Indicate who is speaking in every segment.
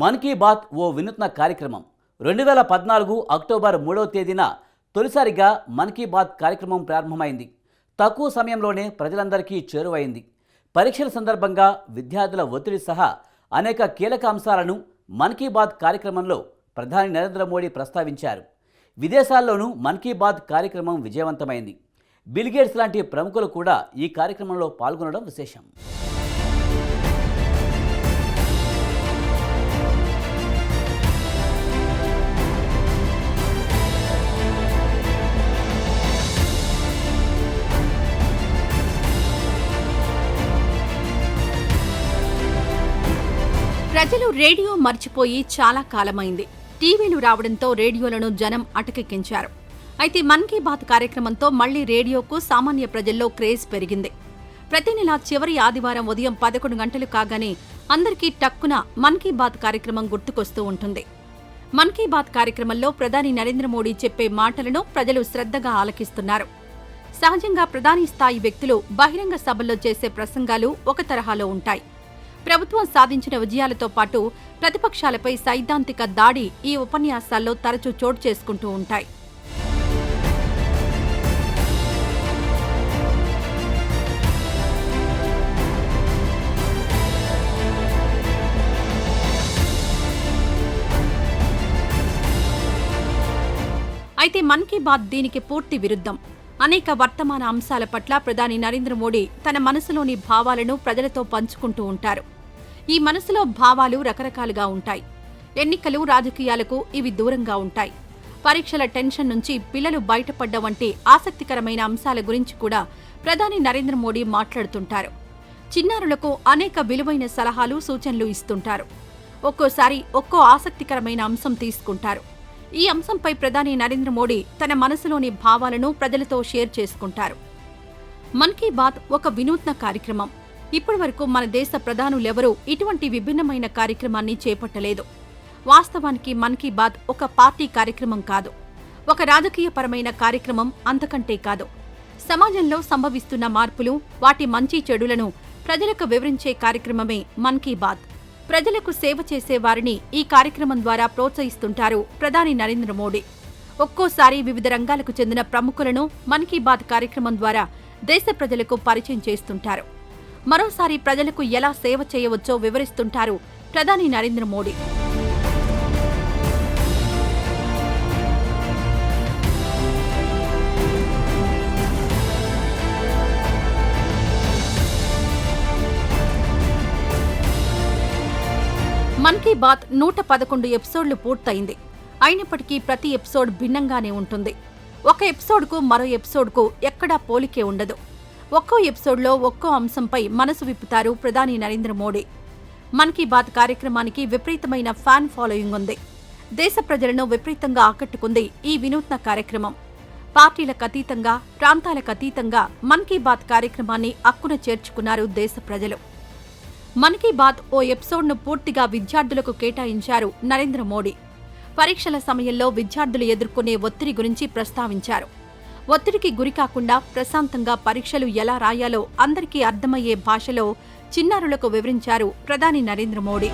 Speaker 1: మన్ కీ బాత్ ఓ వినూత్న కార్యక్రమం. రెండు వేల పద్నాలుగు అక్టోబర్ మూడవ తేదీన తొలిసారిగా మన్ కీ బాత్ కార్యక్రమం ప్రారంభమైంది. తక్కువ సమయంలోనే ప్రజలందరికీ చేరువైంది. పరీక్షల సందర్భంగా విద్యార్థుల ఒత్తిడి సహా అనేక కీలక అంశాలను మన్ కీ బాత్ కార్యక్రమంలో ప్రధాని నరేంద్ర మోడీ ప్రస్తావించారు. విదేశాల్లోనూ మన్ కీ బాత్ కార్యక్రమం విజయవంతమైంది. బిల్గేట్స్ లాంటి ప్రముఖులు కూడా ఈ కార్యక్రమంలో పాల్గొనడం విశేషం.
Speaker 2: ప్రజలు రేడియో మర్చిపోయి చాలా కాలమైంది. టీవీలు రావడంతో రేడియోలను జనం అటకెక్కించారు. అయితే మన్ కీ బాత్ కార్యక్రమంతో మళ్ళీ రేడియోకు సామాన్య ప్రజల్లో క్రేజ్ పెరిగింది. ప్రతి నెల చివరి ఆదివారం ఉదయం పదకొండు గంటలు కాగానే అందరికీ టక్కున మన్ కీ బాత్ కార్యక్రమం గుర్తుకొస్తూ ఉంటుంది. మన్ కీ బాత్ కార్యక్రమంలో ప్రధాని నరేంద్ర మోడీ చెప్పే మాటలను ప్రజలు శ్రద్ధగా ఆలకిస్తున్నారు. సహజంగా ప్రధాని స్థాయి వ్యక్తులు బహిరంగ సభల్లో చేసే ప్రసంగాలు ఒక తరహాలో ఉంటాయి. ప్రభుత్వం సాధించిన విజయాలతో పాటు ప్రతిపక్షాలపై సైద్ధాంతిక దాడి ఈ ఉపన్యాసాల్లో తరచూ చోటు చేసుకుంటూ ఉంటాయి. అయితే మన్ కీ బాత్ దీనికి పూర్తి విరుద్ధం. అనేక వర్తమాన అంశాల పట్ల ప్రధాని నరేంద్ర మోడీ తన మనసులోని భావాలను ప్రజలతో పంచుకుంటూ ఉంటారు. ఈ మనసులో భావాలు రకరకాలుగా ఉంటాయి. ఎన్నికలు రాజకీయాలకు ఇవి దూరంగా ఉంటాయి. పరీక్షల టెన్షన్ నుంచి పిల్లలు బయటపడ్డ వంటి ఆసక్తికరమైన అంశాల గురించి కూడా ప్రధాని నరేంద్ర మోడీ మాట్లాడుతుంటారు. చిన్నారులకు అనేక విలువైన సలహాలు సూచనలు ఇస్తుంటారు. ఒక్కోసారి ఒక్కో ఆసక్తికరమైన అంశం తీసుకుంటారు. ఈ అంశంపై ప్రధాని నరేంద్ర మోడీ తన మనసులోని భావాలను ప్రజలతో షేర్ చేసుకుంటారు. మన్ కీ బాత్ ఒక వినూత్న కార్యక్రమం. ఇప్పటి వరకు మన దేశ ప్రధానులెవరూ ఇటువంటి విభిన్నమైన కార్యక్రమాన్ని చేపట్టలేదు. వాస్తవానికి మన్ కీ బాత్ ఒక పార్టీ కార్యక్రమం కాదు. ఒక రాజకీయపరమైన కార్యక్రమం అంతకంటే కాదు. సమాజంలో సంభవిస్తున్న మార్పులు వాటి మంచి చెడులను ప్రజలకు వివరించే కార్యక్రమమే మన్ కీ బాత్. ప్రజలకు సేవ చేసే వారిని ఈ కార్యక్రమం ద్వారా ప్రోత్సహిస్తుంటారు ప్రధాని నరేంద్ర మోడీ. ఒక్కోసారి వివిధ రంగాలకు చెందిన ప్రముఖులను మన్ కీ బాత్ కార్యక్రమం ద్వారా దేశ ప్రజలకు పరిచయం చేస్తుంటారు. మరోసారి ప్రజలకు ఎలా సేవ చేయవచ్చో వివరిస్తుంటారు ప్రధాని నరేంద్ర మోడీ. మన్ కీ బాత్ నూట పదకొండు ఎపిసోడ్లు పూర్తయింది. అయినప్పటికీ ప్రతి ఎపిసోడ్ భిన్నంగానే ఉంటుంది. ఒక ఎపిసోడ్కు మరో ఎపిసోడ్కు ఎక్కడా పోలికే ఉండదు. ఒక్కో ఎపిసోడ్లో ఒక్కో అంశంపై మనసు విప్పుతారు ప్రధాని నరేంద్ర మోడీ. మన్ కీ బాత్ కార్యక్రమానికి విపరీతమైన ఫ్యాన్ ఫాలోయింగ్ ఉంది. దేశ ప్రజలను విపరీతంగా ఆకట్టుకుంది ఈ వినూత్న కార్యక్రమం. పార్టీలకు అతీతంగా ప్రాంతాలకు అతీతంగా మన్ కీ బాత్ కార్యక్రమాన్ని అక్కున చేర్చుకున్నారు దేశ ప్రజలు. మన్ కీ బాత్ ఓ ఎపిసోడ్ను పూర్తిగా విద్యార్థులకు కేటాయించారు నరేంద్ర మోడీ. పరీక్షల సమయంలో విద్యార్థులు ఎదుర్కొనే ఒత్తిడి గురించి ప్రస్తావించారు. ఒత్తిడికి గురి కాకుండా ప్రశాంతంగా పరీక్షలు ఎలా రాయాలో అందరికీ అర్థమయ్యే భాషలో చిన్నారులకు వివరించారు ప్రధాని నరేంద్ర మోడీ.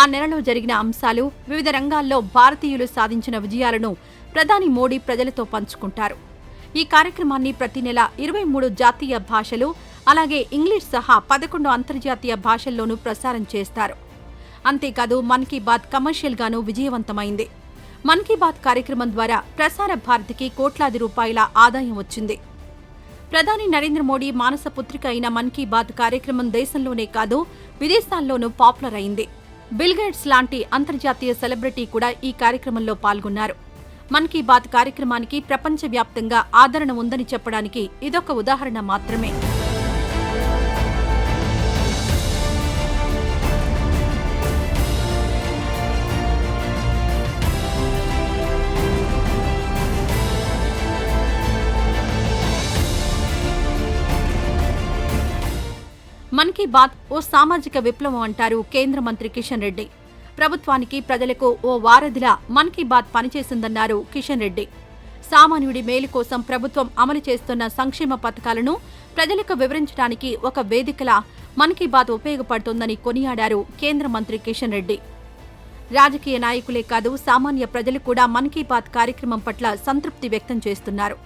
Speaker 2: ఆ నెలలో జరిగిన అంశాలు వివిధ రంగాల్లో భారతీయులు సాధించిన విజయాలను ప్రధాని మోడీ ప్రజలతో పంచుకుంటారు. ఈ కార్యక్రమాన్ని ప్రతి నెల ఇరవై మూడు జాతీయ భాషలు అలాగే ఇంగ్లీష్ సహా పదకొండు అంతర్జాతీయ భాషల్లోనూ ప్రసారం చేస్తారు. అంతేకాదు మన్ కీ బాత్ కమర్షియల్గానూ విజయవంతమైంది. మన్ కీ బాత్ కార్యక్రమం ద్వారా ప్రసార భారతికి కోట్లాది రూపాయల ఆదాయం వచ్చింది. ప్రధాని నరేంద్ర మోడీ మానస పుత్రిక అయిన మన్ కీ బాత్ కార్యక్రమం దేశంలోనే కాదు విదేశాల్లోనూ పాపులర్ అయింది. బిల్గేట్స్ లాంటి అంతర్జాతీయ సెలబ్రిటీ కూడా ఈ కార్యక్రమంలో పాల్గొన్నారు. మన్ కీ బాత్ కార్యక్రమానికి ప్రపంచవ్యాప్తంగా ఆదరణ ఉందని చెప్పడానికి ఇదొక ఉదాహరణ మాత్రమే. మన్ కీ బాత్ ఓ సామాజిక విప్లవం అంటారు కేంద్ర మంత్రి కిషన్ రెడ్డి. ప్రభుత్వానికి ప్రజలకు ఓ వారధిలా మన్ కీ బాత్ పనిచేసిందన్నారు కిషన్ రెడ్డి. సామాన్యుడి మేలు కోసం ప్రభుత్వం అమలు చేస్తున్న సంక్షేమ పథకాలను ప్రజలకు వివరించడానికి ఒక వేదికలా మన్ కీ బాత్ ఉపయోగపడుతుందని కొనియాడారు కేంద్ర మంత్రి కిషన్ రెడ్డి. రాజకీయ నాయకులే కాదు సామాన్య ప్రజలు కూడా మన్ కీ బాత్ కార్యక్రమం పట్ల సంతృప్తి వ్యక్తం చేస్తున్నారు.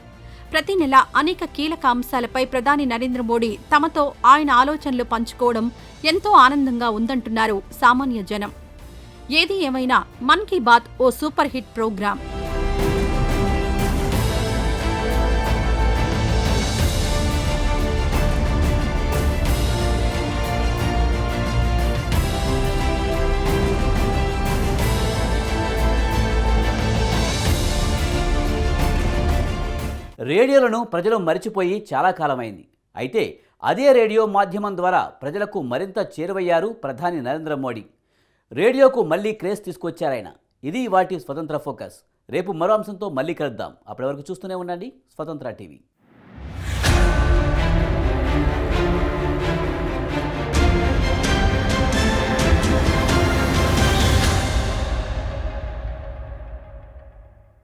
Speaker 2: ప్రతి నెల అనేక కీలక అంశాలపై ప్రధాని నరేంద్ర మోడీ తమతో ఆయన ఆలోచనలు పంచుకోవడం ఎంతో ఆనందంగా ఉందంటున్నారు సామాన్య జనం. ఏది ఏమైనా మన్ కీ బాత్ ఓ సూపర్ హిట్ ప్రోగ్రాం
Speaker 1: రేడియోలను ప్రజలు మరిచిపోయి చాలా కాలమైంది. అయితే అదే రేడియో మాధ్యమం ద్వారా ప్రజలకు మరింత చేరువయ్యారు ప్రధాని నరేంద్ర మోడీ. రేడియోకు మళ్ళీ క్రేజ్ తీసుకొచ్చారాయన. ఇది వాటి స్వతంత్ర ఫోకస్. రేపు మరో అంశంతో మళ్ళీ కలుద్దాం. అప్పటి వరకు చూస్తూనే ఉండండి స్వతంత్ర టీవీ.